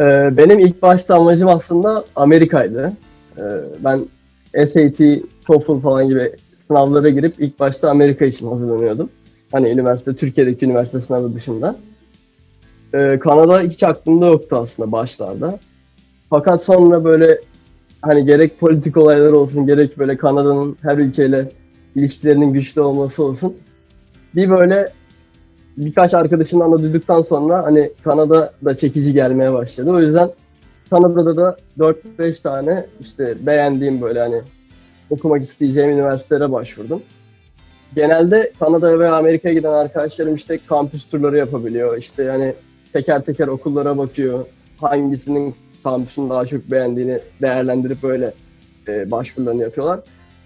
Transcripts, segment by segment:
Ee, benim ilk başta amacım aslında Amerika'ydı. Ee, ben SAT, TOEFL falan gibi sınavlara girip ilk başta Amerika için hazırlanıyordum. Hani üniversite, Türkiye'deki üniversite sınavı dışında. Ee, Kanada hiç aklımda yoktu aslında başlarda. Fakat sonra böyle hani gerek politik olaylar olsun, gerek böyle Kanada'nın her ülkeyle ilişkilerinin güçlü olması olsun. Bir böyle birkaç arkadaşımdan da duyduktan sonra hani Kanada da çekici gelmeye başladı. O yüzden Kanada'da da 4-5 tane işte beğendiğim böyle hani okumak isteyeceğim üniversitelere başvurdum. Genelde Kanada ve Amerika'ya giden arkadaşlarım işte kampüs turları yapabiliyor. İşte yani teker teker okullara bakıyor. Hangisinin kampüsünü daha çok beğendiğini değerlendirip böyle e, başvurularını yapıyorlar.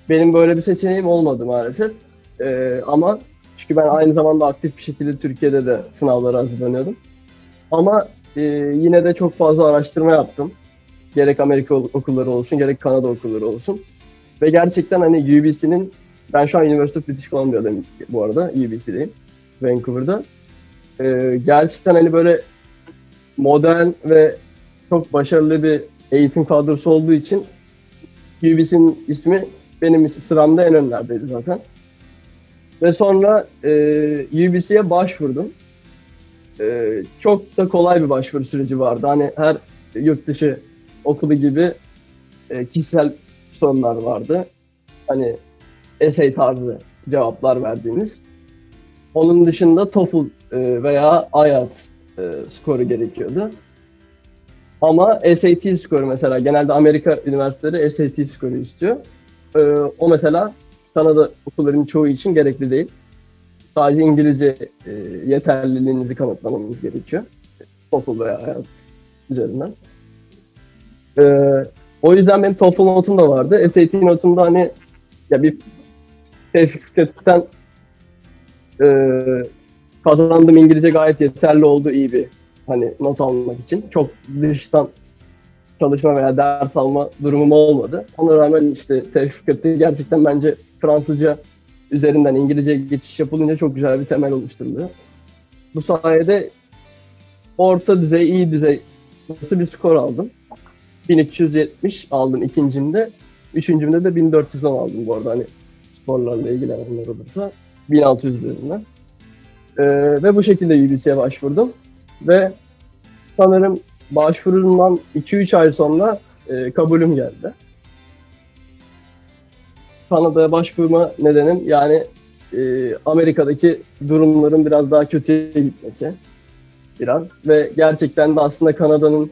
Benim böyle bir seçeneğim olmadı maalesef. E, ama çünkü ben aynı zamanda aktif bir şekilde Türkiye'de de sınavlara hazırlanıyordum. Ama e, yine de çok fazla araştırma yaptım. Gerek Amerika okulları olsun, gerek Kanada okulları olsun. Ve gerçekten hani UBC'nin, ben şu an University of British Columbia'dayım bu arada, UBC'deyim, Vancouver'da. E, gerçekten hani böyle modern ve çok başarılı bir eğitim kadrosu olduğu için UBC'nin ismi benim sıramda en önlerdeydi zaten. Ve sonra e, UBC'ye başvurdum. E, çok da kolay bir başvuru süreci vardı. Hani her yurt dışı okulu gibi e, kişisel sorunlar vardı. Hani essay tarzı cevaplar verdiğiniz. Onun dışında TOEFL e, veya IELTS e, skoru gerekiyordu. Ama SAT skoru mesela genelde Amerika üniversiteleri SAT skoru istiyor. E, o mesela Kanada okullarının çoğu için gerekli değil. Sadece İngilizce e, yeterliliğinizi kanıtlamanız gerekiyor. TOEFL veya IELTS üzerinden. E, o yüzden benim TOEFL notum da vardı. SAT notum da hani ya bir teşvikten e, kazandığım İngilizce gayet yeterli oldu iyi bir hani not almak için. Çok dıştan çalışma veya ders alma durumum olmadı. Ona rağmen işte teşvikatı gerçekten bence Fransızca üzerinden İngilizce geçiş yapılınca çok güzel bir temel oluşturuluyor. Bu sayede orta düzey, iyi düzey nasıl bir skor aldım. 1370 aldım ikincimde. Üçüncümde de 1410 aldım bu arada hani sporlarla ilgilenenler olursa. 1600 üzerinden. Ee, ve bu şekilde UBC'ye başvurdum. Ve sanırım başvurumdan 2-3 ay sonra e, kabulüm geldi. Kanada'ya başvurma nedenim yani e, Amerika'daki durumların biraz daha kötüye gitmesi biraz ve gerçekten de aslında Kanada'nın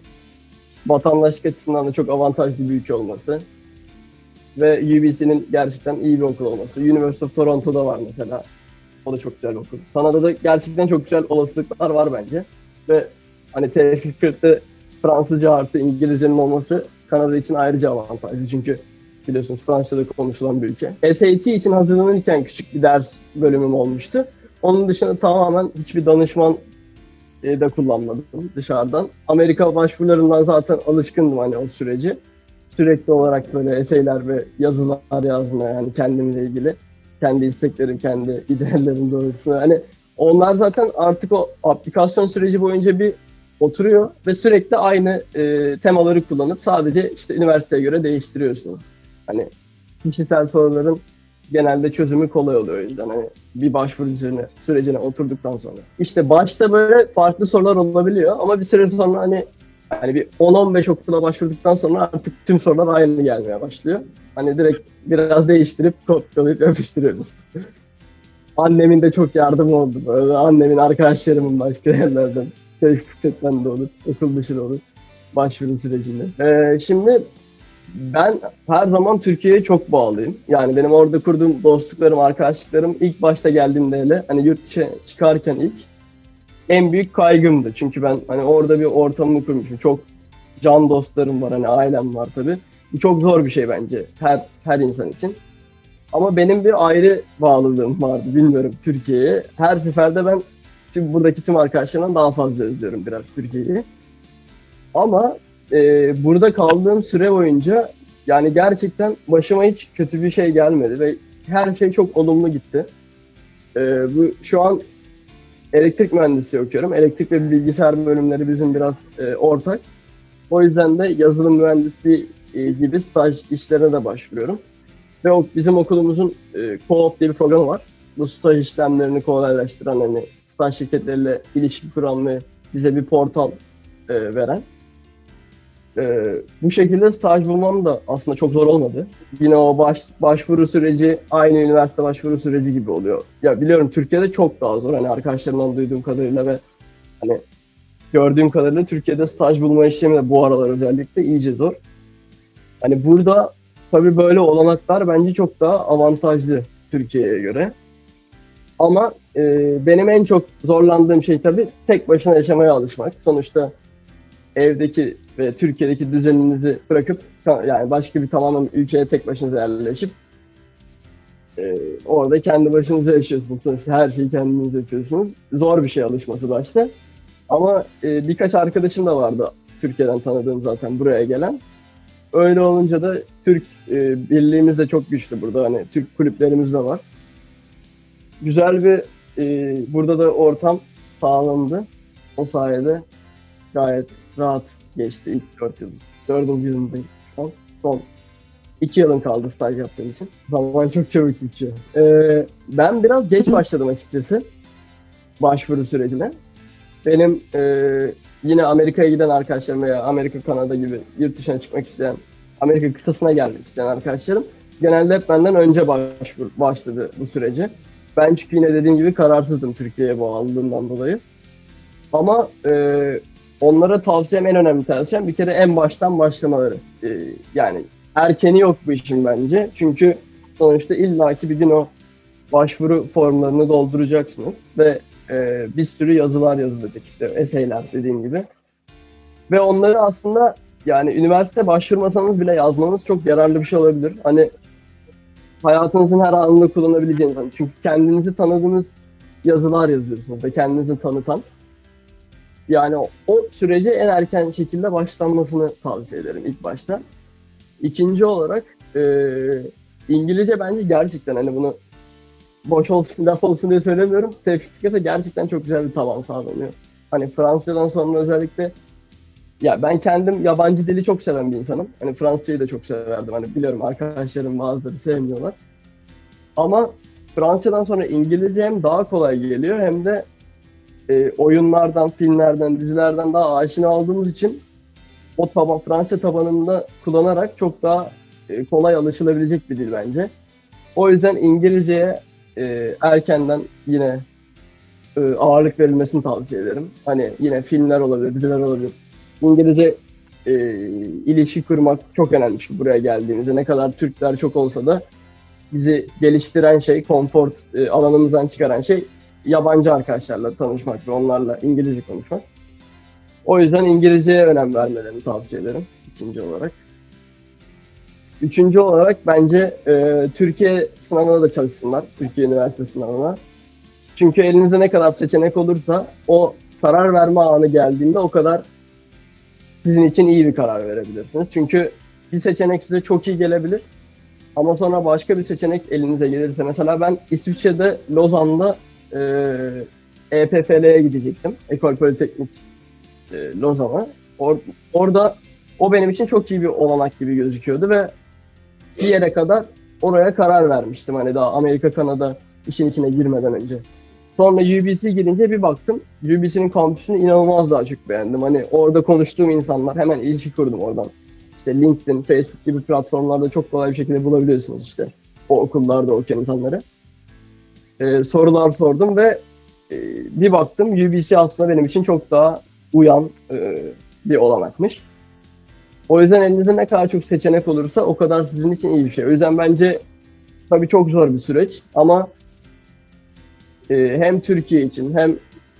vatandaşlık açısından da çok avantajlı bir ülke olması ve UBC'nin gerçekten iyi bir okul olması. University of Toronto'da var mesela. O da çok güzel okul. Kanada'da gerçekten çok güzel olasılıklar var bence. Ve hani TF40'te Fransızca artı İngilizcenin olması Kanada için ayrıca avantajlı. Çünkü biliyorsunuz Fransızca'da konuşulan bir ülke. SAT için hazırlanırken küçük bir ders bölümüm olmuştu. Onun dışında tamamen hiçbir danışman e, de kullanmadım dışarıdan. Amerika başvurularından zaten alışkındım hani o süreci. Sürekli olarak böyle eseyler ve yazılar yazmaya yani kendimle ilgili. Kendi isteklerim, kendi ideallerim doğrultusunda. Hani onlar zaten artık o aplikasyon süreci boyunca bir oturuyor ve sürekli aynı e, temaları kullanıp sadece işte üniversiteye göre değiştiriyorsunuz. Hani kişisel soruların genelde çözümü kolay oluyor o yüzden hani bir başvuru üzerine sürecine oturduktan sonra. İşte başta böyle farklı sorular olabiliyor ama bir süre sonra hani hani bir 10-15 okula başvurduktan sonra artık tüm sorular aynı gelmeye başlıyor. Hani direkt biraz değiştirip kopyalayıp yapıştırıyoruz. Annemin de çok yardımı oldu böyle. Annemin, arkadaşlarımın başka yerlerden. Facebook'tan de olur, okul dışı da olur. Başvuru sürecinde. Ee, şimdi ben her zaman Türkiye'ye çok bağlıyım. Yani benim orada kurduğum dostluklarım, arkadaşlıklarım ilk başta geldiğimde hele hani yurt dışı çıkarken ilk en büyük kaygımdı. Çünkü ben hani orada bir ortamımı kurmuşum. Çok can dostlarım var, hani ailem var tabii. Bu çok zor bir şey bence her her insan için. Ama benim bir ayrı bağlılığım vardı bilmiyorum Türkiye'ye. Her seferde ben tüm buradaki tüm arkadaşlarımdan daha fazla özlüyorum biraz Türkiye'yi. Ama e, burada kaldığım süre boyunca yani gerçekten başıma hiç kötü bir şey gelmedi ve her şey çok olumlu gitti. E, bu şu an elektrik mühendisliği okuyorum. Elektrik ve bilgisayar bölümleri bizim biraz e, ortak. O yüzden de yazılım mühendisliği e, gibi staj işlerine de başvuruyorum. Ve o, bizim okulumuzun e, Co-op diye bir programı var. Bu staj işlemlerini kolaylaştıran, hani staj şirketleriyle ilişki kuran ve bize bir portal e, veren. E, bu şekilde staj bulmam da aslında çok zor olmadı. Yine o baş, başvuru süreci aynı üniversite başvuru süreci gibi oluyor. Ya biliyorum Türkiye'de çok daha zor. Hani arkadaşlarımdan duyduğum kadarıyla ve hani gördüğüm kadarıyla Türkiye'de staj bulma işlemi de bu aralar özellikle iyice zor. Hani burada tabii böyle olanaklar bence çok daha avantajlı Türkiye'ye göre. Ama e, benim en çok zorlandığım şey tabii tek başına yaşamaya alışmak. Sonuçta evdeki ve Türkiye'deki düzeninizi bırakıp yani başka bir tamamen ülkeye tek başınıza yerleşip e, orada kendi başınıza yaşıyorsunuz. Sonuçta her şeyi kendiniz yapıyorsunuz. Zor bir şey alışması başta. Ama e, birkaç arkadaşım da vardı Türkiye'den tanıdığım zaten buraya gelen. Öyle olunca da Türk e, birliğimiz de çok güçlü burada. Hani Türk kulüplerimiz de var. Güzel bir e, burada da ortam sağlandı. O sayede gayet rahat geçti ilk 4 yıl. 4. yılındayım şu an. Son 2 yılım kaldı staj yaptığım için. Zaman çok çabuk bitiyor. Ee, ben biraz geç başladım açıkçası başvuru sürecine. Benim e, yine Amerika'ya giden arkadaşlarım veya Amerika, Kanada gibi yurt dışına çıkmak isteyen, Amerika kıtasına gelmek isteyen arkadaşlarım genelde hep benden önce başvur, başladı bu sürece. Ben çünkü yine dediğim gibi kararsızdım Türkiye'ye bağlılığından dolayı. Ama e, onlara tavsiyem en önemli tavsiyem bir kere en baştan başlamaları. E, yani erkeni yok bu işin bence. Çünkü sonuçta illaki bir gün o başvuru formlarını dolduracaksınız ve e, bir sürü yazılar yazılacak işte eseyler dediğim gibi. Ve onları aslında yani üniversite başvurmasanız bile yazmanız çok yararlı bir şey olabilir. Hani hayatınızın her anında kullanabileceğiniz. Hani çünkü kendinizi tanıdığınız yazılar yazıyorsunuz ve kendinizi tanıtan. Yani o, o sürece en erken şekilde başlanmasını tavsiye ederim ilk başta. İkinci olarak e, İngilizce bence gerçekten hani bunu boş olsun laf olsun diye söylemiyorum. Tevfikate gerçekten çok güzel bir tavan sağlanıyor. Hani Fransızcadan sonra özellikle ya ben kendim yabancı dili çok seven bir insanım. Hani Fransızcayı da çok severdim. Hani biliyorum arkadaşlarım bazıları sevmiyorlar. Ama Fransızcadan sonra İngilizce hem daha kolay geliyor hem de e, oyunlardan, filmlerden, dizilerden daha aşina olduğumuz için o taban, Fransızca tabanında kullanarak çok daha e, kolay alışılabilecek bir dil bence. O yüzden İngilizceye e, erkenden yine e, ağırlık verilmesini tavsiye ederim. Hani yine filmler olabilir, diziler olabilir. İngilizce e, ilişki kurmak çok önemli çünkü buraya geldiğimizde. Ne kadar Türkler çok olsa da bizi geliştiren şey, konfor e, alanımızdan çıkaran şey yabancı arkadaşlarla tanışmak ve onlarla İngilizce konuşmak. O yüzden İngilizceye önem vermelerini tavsiye ederim ikinci olarak. Üçüncü olarak bence e, Türkiye sınavına da çalışsınlar. Türkiye Üniversite sınavına. Çünkü elinizde ne kadar seçenek olursa o karar verme anı geldiğinde o kadar sizin için iyi bir karar verebilirsiniz. Çünkü bir seçenek size çok iyi gelebilir. Ama sonra başka bir seçenek elinize gelirse. Mesela ben İsviçre'de Lozan'da e, EPFL'ye gidecektim. Ekol Politeknik e, Lozan'a. Or, orada o benim için çok iyi bir olanak gibi gözüküyordu ve bir yere kadar oraya karar vermiştim. Hani daha Amerika, Kanada işin içine girmeden önce. Sonra UBC girince bir baktım. UBC'nin kampüsünü inanılmaz daha çok beğendim. Hani orada konuştuğum insanlar hemen ilişki kurdum oradan. İşte LinkedIn, Facebook gibi platformlarda çok kolay bir şekilde bulabiliyorsunuz işte o okullarda okuyan insanları. Ee, sorular sordum ve e, bir baktım UBC aslında benim için çok daha uyan e, bir olanakmış. O yüzden elinizde ne kadar çok seçenek olursa o kadar sizin için iyi bir şey. O yüzden bence tabii çok zor bir süreç ama e, hem Türkiye için hem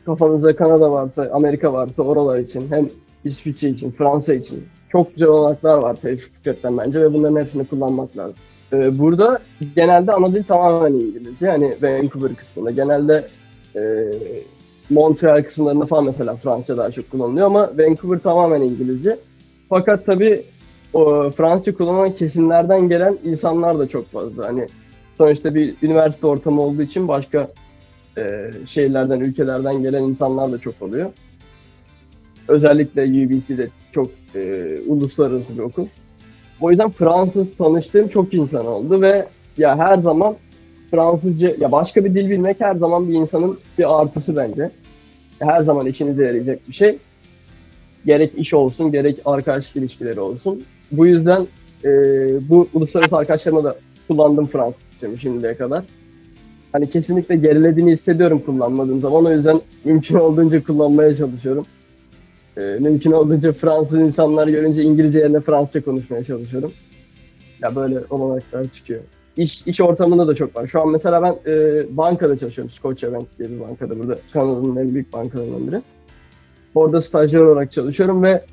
kafanızda Kanada varsa, Amerika varsa oralar için hem İsviçre için, Fransa için çok güzel olanaklar var Tevfikat'tan bence ve bunların hepsini kullanmak lazım. E, burada genelde ana dil tamamen İngilizce. Yani Vancouver kısmında. Genelde e, Montreal kısımlarında falan mesela Fransızca daha çok kullanılıyor ama Vancouver tamamen İngilizce. Fakat tabii o Fransızca kullanan kesimlerden gelen insanlar da çok fazla. Hani sonuçta bir üniversite ortamı olduğu için başka e, şehirlerden, ülkelerden gelen insanlar da çok oluyor. Özellikle UBC'de çok e, uluslararası bir okul. O yüzden Fransız tanıştığım çok insan oldu ve ya her zaman Fransızca ya başka bir dil bilmek her zaman bir insanın bir artısı bence. Her zaman işinize yarayacak bir şey. Gerek iş olsun, gerek arkadaşlık ilişkileri olsun. Bu yüzden e, bu uluslararası arkadaşlarıma da kullandım Fransızcamı şimdiye kadar. Hani kesinlikle gerilediğini hissediyorum kullanmadığım zaman. O yüzden mümkün olduğunca kullanmaya çalışıyorum. E, mümkün olduğunca Fransız insanlar görünce İngilizce yerine Fransızca konuşmaya çalışıyorum. Ya böyle olanaklar çıkıyor. İş, iş ortamında da çok var. Şu an mesela ben e, bankada çalışıyorum. Scotiabank diye bir bankada burada. Kanada'nın en büyük bankalarından biri. Orada stajyer olarak çalışıyorum ve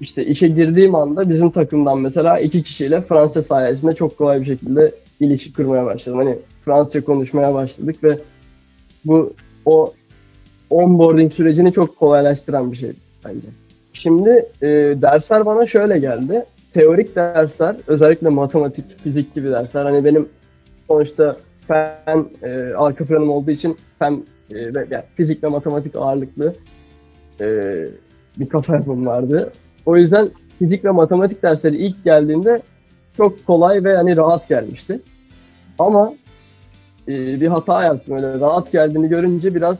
işte işe girdiğim anda bizim takımdan mesela iki kişiyle Fransızca sayesinde çok kolay bir şekilde ilişki kurmaya başladım. Hani Fransızca konuşmaya başladık ve bu o onboarding sürecini çok kolaylaştıran bir şey bence. Şimdi e, dersler bana şöyle geldi. Teorik dersler, özellikle matematik, fizik gibi dersler. Hani benim sonuçta fen e, arka planım olduğu için fen e, ve yani fizik ve matematik ağırlıklı e, bir kafa yapım vardı. O yüzden fizik ve matematik dersleri ilk geldiğinde çok kolay ve hani rahat gelmişti. Ama e, bir hata yaptım öyle rahat geldiğini görünce biraz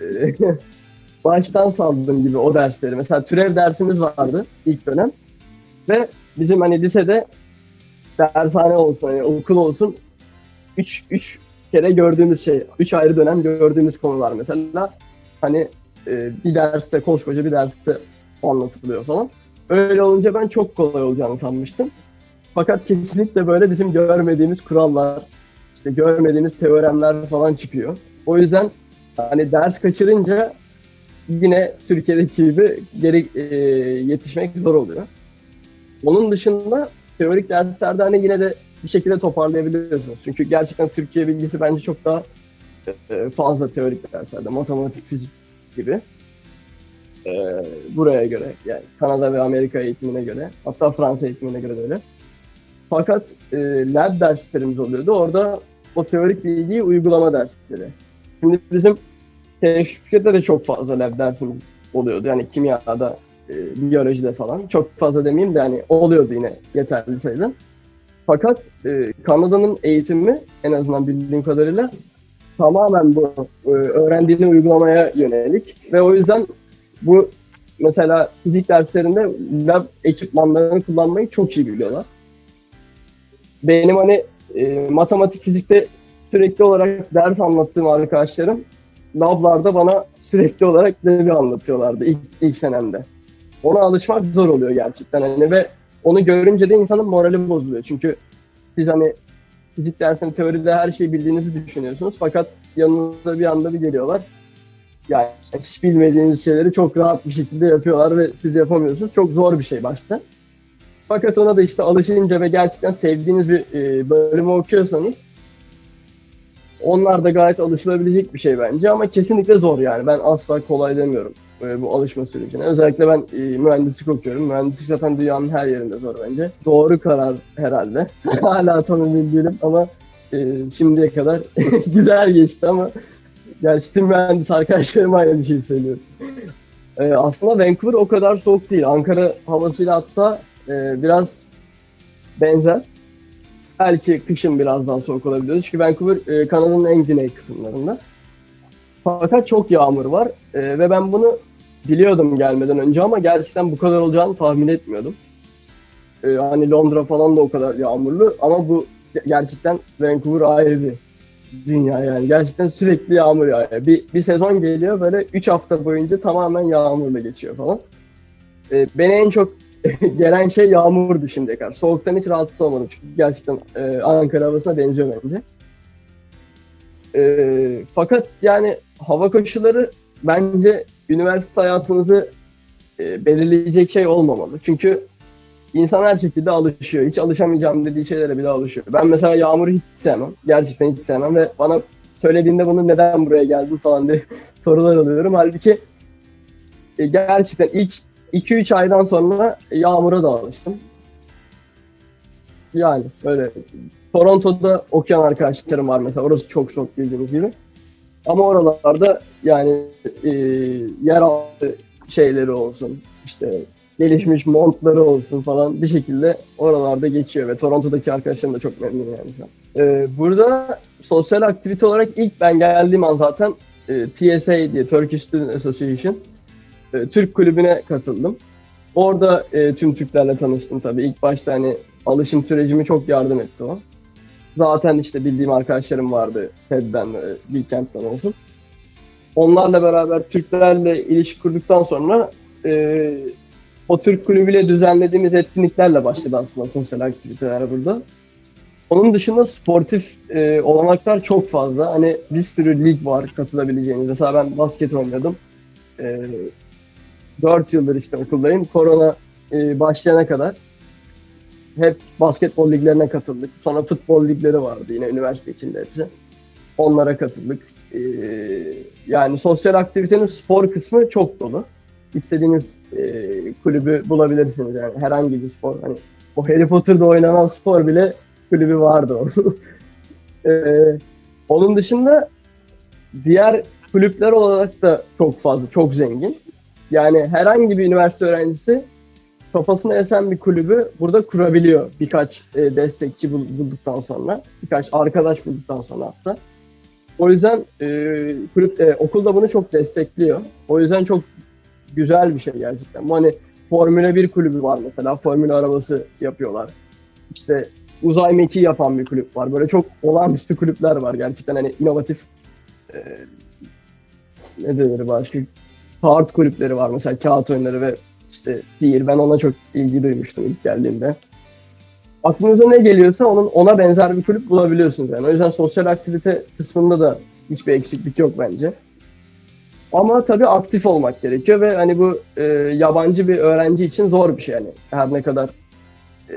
e, baştan saldım gibi o dersleri. Mesela türev dersimiz vardı ilk dönem ve bizim hani lisede dershane olsun, hani okul olsun 3 3 kere gördüğümüz şey, 3 ayrı dönem gördüğümüz konular mesela hani e, bir derste koskoca bir derste anlatılıyor falan. Öyle olunca ben çok kolay olacağını sanmıştım. Fakat kesinlikle böyle bizim görmediğimiz kurallar, işte görmediğimiz teoremler falan çıkıyor. O yüzden hani ders kaçırınca yine Türkiye'deki gibi geri e, yetişmek zor oluyor. Onun dışında teorik derslerde hani yine de bir şekilde toparlayabiliyorsunuz. Çünkü gerçekten Türkiye bilgisi bence çok daha e, fazla teorik derslerde. Matematik, fizik gibi. E, buraya göre yani Kanada ve Amerika eğitimine göre hatta Fransa eğitimine göre de öyle. Fakat e, lab derslerimiz oluyordu. Orada o teorik bilgiyi uygulama dersleri. Şimdi bizim teşvikte de çok fazla lab dersimiz oluyordu. Yani kimyada, e, biyolojide falan. Çok fazla demeyeyim de yani oluyordu yine yeterli sayıda. Fakat e, Kanada'nın eğitimi en azından bildiğim kadarıyla tamamen bu e, öğrendiğini uygulamaya yönelik ve o yüzden bu mesela fizik derslerinde lab ekipmanlarını kullanmayı çok iyi biliyorlar. Benim hani e, matematik fizikte sürekli olarak ders anlattığım arkadaşlarım lablarda bana sürekli olarak devi anlatıyorlardı ilk, ilk senemde. Ona alışmak zor oluyor gerçekten hani ve onu görünce de insanın morali bozuluyor. Çünkü siz hani fizik dersinde teoride her şeyi bildiğinizi düşünüyorsunuz fakat yanınıza bir anda bir geliyorlar. Yani hiç bilmediğiniz şeyleri çok rahat bir şekilde yapıyorlar ve siz yapamıyorsunuz. Çok zor bir şey başta. Fakat ona da işte alışınca ve gerçekten sevdiğiniz bir e, bölümü okuyorsanız onlar da gayet alışılabilecek bir şey bence ama kesinlikle zor yani. Ben asla kolay demiyorum e, bu alışma sürecine. Özellikle ben e, mühendislik okuyorum. Mühendislik zaten dünyanın her yerinde zor bence. Doğru karar herhalde. Hala tam emin değilim ama şimdiye kadar güzel geçti ama gerçekten mühendis arkadaşlarım aynı şeyi söylüyor. Aslında Vancouver o kadar soğuk değil. Ankara havasıyla hatta e, biraz benzer. Belki kışın biraz daha soğuk olabilir. Çünkü Vancouver e, Kanada'nın en güney kısımlarında. Fakat çok yağmur var e, ve ben bunu biliyordum gelmeden önce ama gerçekten bu kadar olacağını tahmin etmiyordum. E, hani Londra falan da o kadar yağmurlu ama bu gerçekten Vancouver ayrı bir dünya yani. Gerçekten sürekli yağmur yağıyor. Bir, bir sezon geliyor böyle 3 hafta boyunca tamamen yağmurla geçiyor falan. E, beni en çok gelen şey yağmurdu şimdiye kadar. Soğuktan hiç rahatsız olmadım çünkü gerçekten e, Ankara havasına benziyor bence. E, fakat yani hava koşulları bence üniversite hayatınızı e, belirleyecek şey olmamalı. Çünkü insan her şekilde alışıyor. Hiç alışamayacağım dediği şeylere bile alışıyor. Ben mesela yağmuru hiç sevmem. Gerçekten hiç sevmem ve bana söylediğinde bunu neden buraya geldin falan diye sorular alıyorum. Halbuki e, gerçekten ilk 2-3 aydan sonra yağmura da alıştım. Yani böyle Toronto'da okuyan arkadaşlarım var mesela. Orası çok çok bildiğiniz gibi. Ama oralarda yani e, yeraltı şeyleri olsun, işte gelişmiş montları olsun falan bir şekilde oralarda geçiyor ve Toronto'daki arkadaşlarım da çok memnun yani. Ee, burada sosyal aktivite olarak ilk ben geldiğim an zaten e, TSA diye Turkish Student Association e, Türk kulübüne katıldım. Orada e, tüm Türklerle tanıştım tabii. İlk başta hani alışım sürecimi çok yardım etti o. Zaten işte bildiğim arkadaşlarım vardı TED'den ve Bilkent'ten olsun. Onlarla beraber Türklerle ilişki kurduktan sonra e, o Türk kulübüyle düzenlediğimiz etkinliklerle başladı aslında sosyal aktiviteler burada. Onun dışında sportif e, olanaklar çok fazla. Hani bir sürü lig var katılabileceğiniz. Mesela ben basket oynuyordum. E, 4 yıldır işte okuldayım. Korona e, başlayana kadar hep basketbol liglerine katıldık. Sonra futbol ligleri vardı yine üniversite içinde hepsi. Onlara katıldık. E, yani sosyal aktivitenin spor kısmı çok dolu. İstediğiniz e, kulübü bulabilirsiniz yani herhangi bir spor. Hani o Harry Potter'da oynanan spor bile kulübü vardı onun. Ee, onun dışında diğer kulüpler olarak da çok fazla, çok zengin. Yani herhangi bir üniversite öğrencisi kafasına esen bir kulübü burada kurabiliyor birkaç e, destekçi bul- bulduktan sonra, birkaç arkadaş bulduktan sonra hatta. O yüzden e, kulüp e, okulda bunu çok destekliyor. O yüzden çok güzel bir şey gerçekten. Bu hani Formula 1 kulübü var mesela. Formula arabası yapıyorlar. İşte uzay mekiği yapan bir kulüp var. Böyle çok olağanüstü kulüpler var gerçekten hani inovatif e, ne denir başka kağıt kulüpleri var mesela kağıt oyunları ve işte sihir. Ben ona çok ilgi duymuştum ilk geldiğimde. Aklınıza ne geliyorsa onun ona benzer bir kulüp bulabiliyorsunuz yani. O yüzden sosyal aktivite kısmında da hiçbir eksiklik yok bence. Ama tabii aktif olmak gerekiyor ve hani bu e, yabancı bir öğrenci için zor bir şey yani. Her ne kadar e,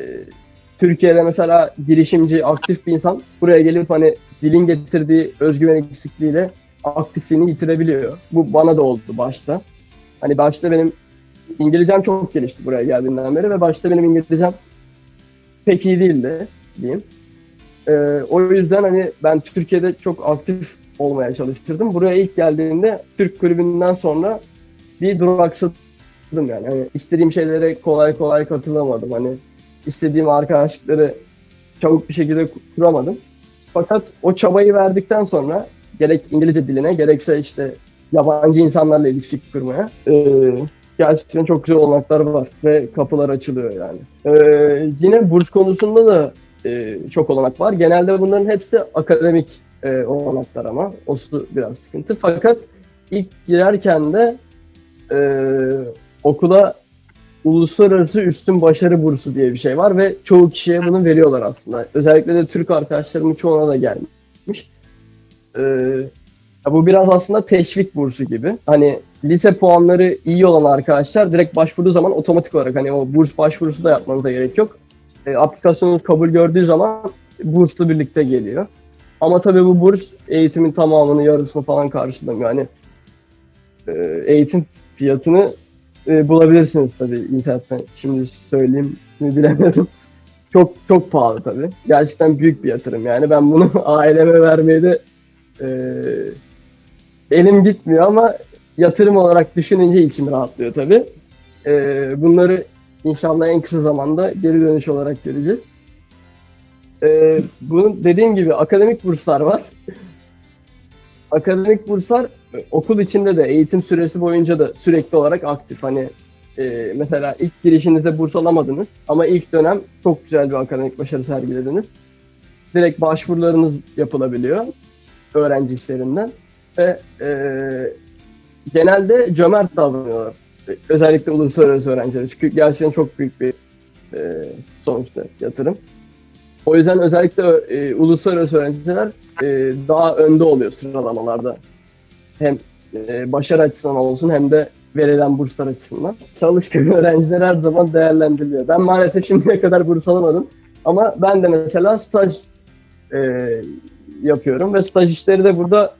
Türkiye'de mesela girişimci, aktif bir insan buraya gelip hani dilin getirdiği özgüven eksikliğiyle aktifliğini yitirebiliyor. Bu bana da oldu başta. Hani başta benim İngilizcem çok gelişti buraya geldiğimden beri ve başta benim İngilizcem pek iyi değildi diyeyim. Ee, o yüzden hani ben Türkiye'de çok aktif olmaya çalıştırdım. Buraya ilk geldiğimde Türk kulübünden sonra bir duraksadım yani. Hani istediğim şeylere kolay kolay katılamadım. Hani istediğim arkadaşlıkları çabuk bir şekilde kuramadım. Fakat o çabayı verdikten sonra gerek İngilizce diline gerekse işte yabancı insanlarla ilişki kurmaya e, gerçekten çok güzel olanaklar var ve kapılar açılıyor yani. E, yine burs konusunda da e, çok olanak var. Genelde bunların hepsi akademik e, olanaklar ama o su biraz sıkıntı. Fakat ilk girerken de e, okula uluslararası üstün başarı bursu diye bir şey var ve çoğu kişiye bunu veriyorlar aslında. Özellikle de Türk arkadaşlarımın çoğuna da gelmiş. Ya bu biraz aslında teşvik bursu gibi. Hani lise puanları iyi olan arkadaşlar direkt başvurduğu zaman otomatik olarak hani o burs başvurusu da yapmanıza gerek yok. E, aplikasyonunuz kabul gördüğü zaman bursla birlikte geliyor. Ama tabii bu burs eğitimin tamamını, yarısını falan karşılamıyor. Yani e, eğitim fiyatını e, bulabilirsiniz tabii internetten. Şimdi söyleyeyim mi bilemedim. Çok çok pahalı tabii. Gerçekten büyük bir yatırım yani. Ben bunu aileme vermeye de e, elim gitmiyor ama yatırım olarak düşününce içim rahatlıyor tabii. E, bunları inşallah en kısa zamanda geri dönüş olarak göreceğiz. E, bunun dediğim gibi akademik burslar var. akademik burslar okul içinde de eğitim süresi boyunca da sürekli olarak aktif. Hani e, mesela ilk girişinizde burs alamadınız ama ilk dönem çok güzel bir akademik başarı sergilediniz. Direkt başvurularınız yapılabiliyor öğrenci işlerinden ve e, genelde cömert davranıyorlar. Özellikle uluslararası öğrenciler. Çünkü gerçekten çok büyük bir e, sonuçta yatırım. O yüzden özellikle e, uluslararası öğrenciler e, daha önde oluyor sıralamalarda. Hem e, başarı açısından olsun hem de verilen burslar açısından. Çalışkan öğrenciler her zaman değerlendiriliyor. Ben maalesef şimdiye kadar burs alamadım. Ama ben de mesela staj e, yapıyorum ve staj işleri de burada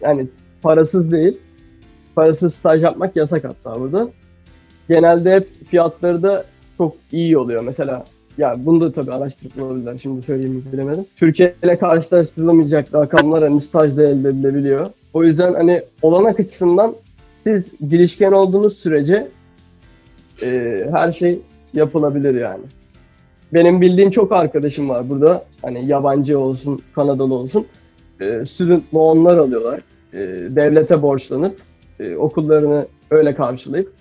yani parasız değil. Parasız staj yapmak yasak hatta burada. Genelde hep fiyatları da çok iyi oluyor. Mesela ya bunu da tabii araştırıp bulabilirler. Şimdi söyleyeyim bilemedim. Türkiye ile karşılaştırılamayacak rakamlar hani stajda elde edilebiliyor. O yüzden hani olanak açısından siz girişken olduğunuz sürece e, her şey yapılabilir yani. Benim bildiğim çok arkadaşım var burada. Hani yabancı olsun, Kanadalı olsun. E, student loanlar alıyorlar. E, devlete borçlanıp e, okullarını öyle karşılayıp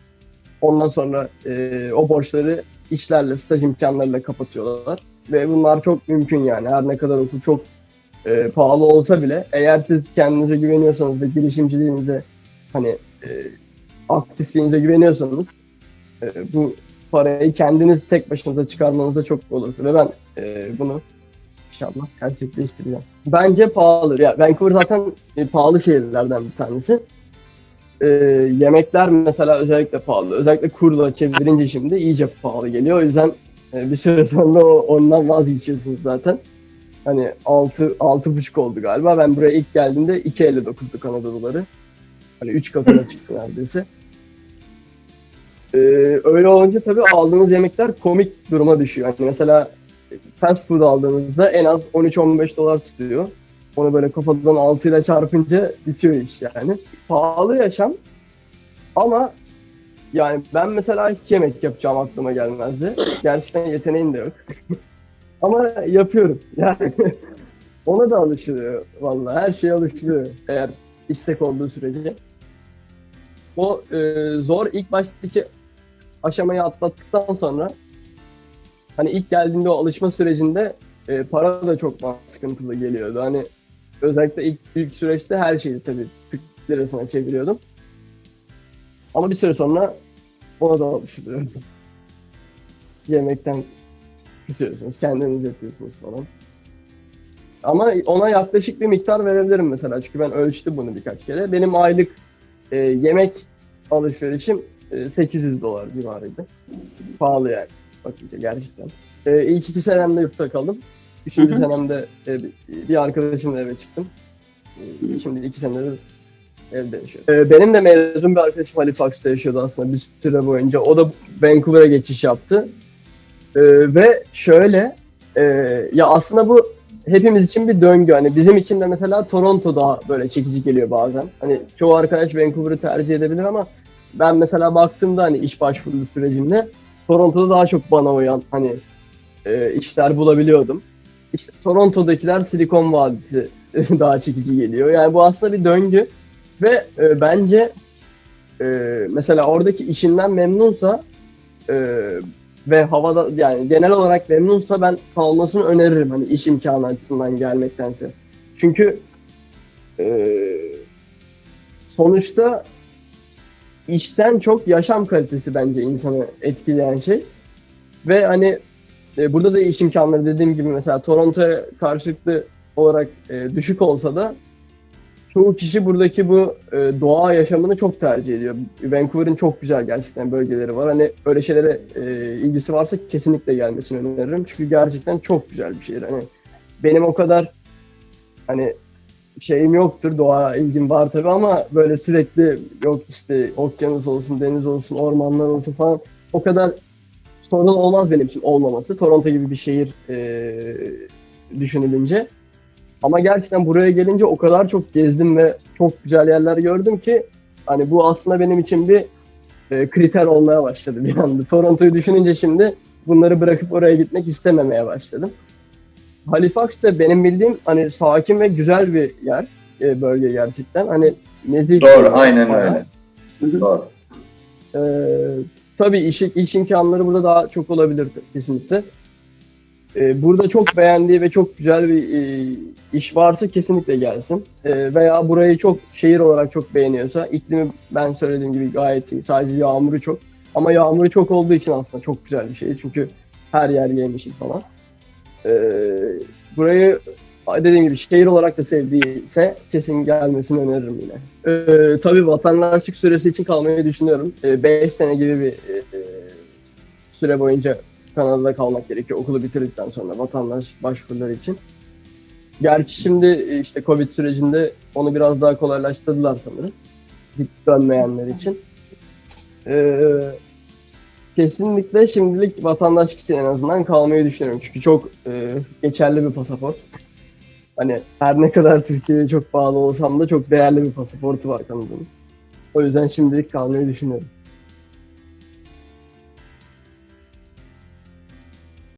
ondan sonra e, o borçları işlerle, staj imkanlarıyla kapatıyorlar. Ve bunlar çok mümkün yani. Her ne kadar okul çok e, pahalı olsa bile eğer siz kendinize güveniyorsanız ve girişimciliğinize hani e, aktifliğinize güveniyorsanız e, bu parayı kendiniz tek başınıza çıkarmanız da çok olası ve ben e, bunu inşallah gerçekleştireceğim. Bence pahalı. Ya Vancouver zaten e, pahalı şehirlerden bir tanesi. E, yemekler mesela özellikle pahalı. Özellikle kurla çevirince şimdi iyice pahalı geliyor. O yüzden e, bir süre sonra o, ondan vazgeçiyorsunuz zaten. Hani 6 altı buçuk oldu galiba. Ben buraya ilk geldiğimde 2.59'du Kanada doları. Hani 3 katına çıktı neredeyse. Ee, öyle olunca tabii aldığınız yemekler komik duruma düşüyor. Yani mesela fast food aldığınızda en az 13-15 dolar tutuyor. Onu böyle kafadan 6 ile çarpınca bitiyor iş yani. Pahalı yaşam ama yani ben mesela hiç yemek yapacağım aklıma gelmezdi. Gerçekten yeteneğim de yok. ama yapıyorum. Yani ona da alışılıyor vallahi. Her şeye alışılıyor eğer istek olduğu sürece. O e, zor ilk baştaki aşamayı atlattıktan sonra hani ilk geldiğinde o alışma sürecinde e, para da çok sıkıntılı geliyordu. Hani özellikle ilk, ilk süreçte her şeyi tabii Türk lirasına çeviriyordum. Ama bir süre sonra ona da alışılıyor. Yemekten kısıyorsunuz, kendiniz yapıyorsunuz falan. Ama ona yaklaşık bir miktar verebilirim mesela çünkü ben ölçtüm bunu birkaç kere. Benim aylık e, yemek alışverişim 800 dolar civarıydı. Pahalı yani bakınca gerçekten. E, ilk iki senemde yurtta kaldım. Üçüncü senemde e, bir- bir arkadaşımla eve çıktım. E, şimdi iki senedir evde yaşıyorum. E, benim de mezun bir arkadaşım Halifax'ta yaşıyordu aslında bir süre boyunca. O da Vancouver'a geçiş yaptı. E, ve şöyle e, ya aslında bu hepimiz için bir döngü. Hani bizim için de mesela Toronto daha böyle çekici geliyor bazen. Hani çoğu arkadaş Vancouver'ı tercih edebilir ama ben mesela baktığımda hani iş başvuru sürecimde Toronto'da daha çok bana uyan hani e, işler bulabiliyordum. İşte Toronto'dakiler Silikon Vadisi daha çekici geliyor. Yani bu aslında bir döngü ve e, bence e, mesela oradaki işinden memnunsa e, ve havada yani genel olarak memnunsa ben kalmasını öneririm hani iş imkanı açısından gelmektense. Çünkü e, sonuçta işten çok yaşam kalitesi bence insanı etkileyen şey. Ve hani e, burada da iş imkanları dediğim gibi mesela Toronto'ya karşılıklı olarak e, düşük olsa da çoğu kişi buradaki bu e, doğa yaşamını çok tercih ediyor. Vancouver'ın çok güzel gerçekten bölgeleri var. Hani öyle şeylere e, ilgisi varsa kesinlikle gelmesini öneririm. Çünkü gerçekten çok güzel bir şehir. Hani benim o kadar hani şeyim yoktur. Doğa ilgim var tabii ama böyle sürekli yok işte okyanus olsun, deniz olsun, ormanlar olsun falan o kadar sorun olmaz benim için olmaması. Toronto gibi bir şehir e, düşünülünce. Ama gerçekten buraya gelince o kadar çok gezdim ve çok güzel yerler gördüm ki hani bu aslında benim için bir e, kriter olmaya başladı bir anda. Toronto'yu düşününce şimdi bunları bırakıp oraya gitmek istememeye başladım. Halifax da benim bildiğim hani sakin ve güzel bir yer, e, bölge gerçekten. Hani nezih. Doğru, aynen bayağı. öyle. Doğru. Ee, tabii iş, iş imkanları burada daha çok olabilir kesinlikle. Ee, burada çok beğendiği ve çok güzel bir e, iş varsa kesinlikle gelsin. Ee, veya burayı çok şehir olarak çok beğeniyorsa iklimi ben söylediğim gibi gayet iyi. Sadece yağmuru çok. Ama yağmuru çok olduğu için aslında çok güzel bir şey. Çünkü her yer yemişil falan. Ee, burayı dediğim gibi şehir olarak da sevdiyse kesin gelmesini öneririm yine. Ee, tabii vatandaşlık süresi için kalmayı düşünüyorum. 5 sene gibi bir e, e, süre boyunca Kanada'da kalmak gerekiyor okulu bitirdikten sonra vatandaşlık başvuruları için. Gerçi şimdi e, işte Covid sürecinde onu biraz daha kolaylaştırdılar sanırım. Git dönmeyenler için. Ee, kesinlikle şimdilik vatandaşlık için en azından kalmayı düşünüyorum. Çünkü çok e, geçerli bir pasaport. Hani her ne kadar Türkiye'ye çok bağlı olsam da çok değerli bir pasaportu var Kanada'nın. O yüzden şimdilik kalmayı düşünüyorum.